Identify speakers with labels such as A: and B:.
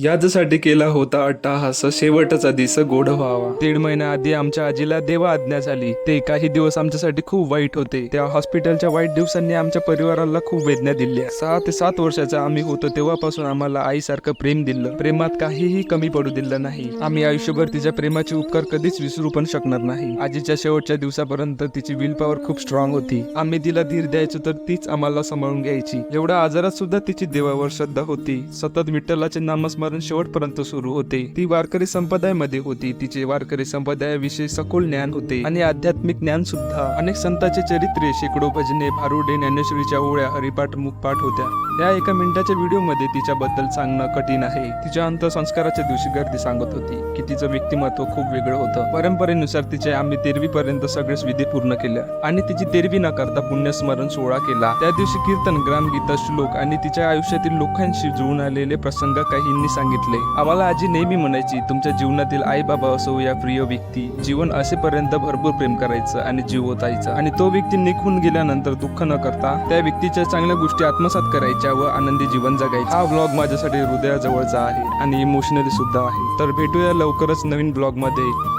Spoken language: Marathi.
A: याचसाठी केला होता अट्टाहास. शेवटचा दिस गोड व्हावा. दीड महिना आधी आमच्या आजीला देवा आज्ञा झाली. ते काही दिवस आमच्यासाठी खूप वाईट होते. त्या हॉस्पिटलच्या वाईट दिवसांनी आमच्या परिवाराला खूप वेदना दिल्या. सहा ते सात वर्षाचा आम्ही होतो तेव्हापासून आम्हाला आईसारखं प्रेम दिलं. प्रेमात काहीही कमी पडू दिलं नाही. आम्ही आयुष्यभर तिच्या प्रेमाचे उपकार कधीच विसरू पण शकणार नाही. आजीच्या शेवटच्या दिवसापर्यंत तिची विल पॉवर खूप स्ट्रॉंग होती. आम्ही तिला धीर द्यायचो तर तीच आम्हाला सांभाळून घ्यायची. एवढ्या आजारात सुद्धा तिची देवावर श्रद्धा होती. सतत विठ्ठलाचे नामस्मरण शेवटपर्यंत सुरू होते. ती वारकरी संप्रदायामध्ये होती. तिचे वारकरी संप्रदायाविषयी सखोल ज्ञान होते आणि आध्यात्मिक ज्ञान सुद्धा. अनेक संतांचे चरित्रे शेकडो भजने भारुडे ज्ञानेश्वरीच्या ओळ्या हरिपाठ मुखपाठ होत्या. या एका मिनिटाच्या व्हिडिओमध्ये तिच्याबद्दल सांगणं कठीण आहे. तिच्या अंत्यसंस्काराच्या दिवशी गर्दी सांगत होती की तिचं व्यक्तिमत्व खूप वेगळं होतं. परंपरेनुसार तिचे आम्ही तेरवी पर्यंत सगळेच विधी पूर्ण केल्या आणि तिची तेरवी न करता पुण्यस्मरण सोहळा केला. त्या दिवशी कीर्तन ग्रामगीता श्लोक आणि तिच्या आयुष्यातील लोकांशी जुळून आलेले प्रसंग काहींनी सांगितले. आम्हाला आजी नेहमी म्हणायची तुमच्या जीवनातील आई बाबा असो या प्रिय व्यक्ती जीवन असेपर्यंत भरपूर प्रेम करायचं आणि जीव ओतायचा आणि तो व्यक्ती निघून गेल्यानंतर दुःख न करता त्या व्यक्तीच्या चांगल्या गोष्टी आत्मसात करायच्या. व आनंदी जीवन जगायचं. हा ब्लॉग माझ्यासाठी हृदयाजवळचा आहे आणि इमोशनली सुद्धा आहे. तर भेटूया लवकरच नवीन ब्लॉगमध्ये.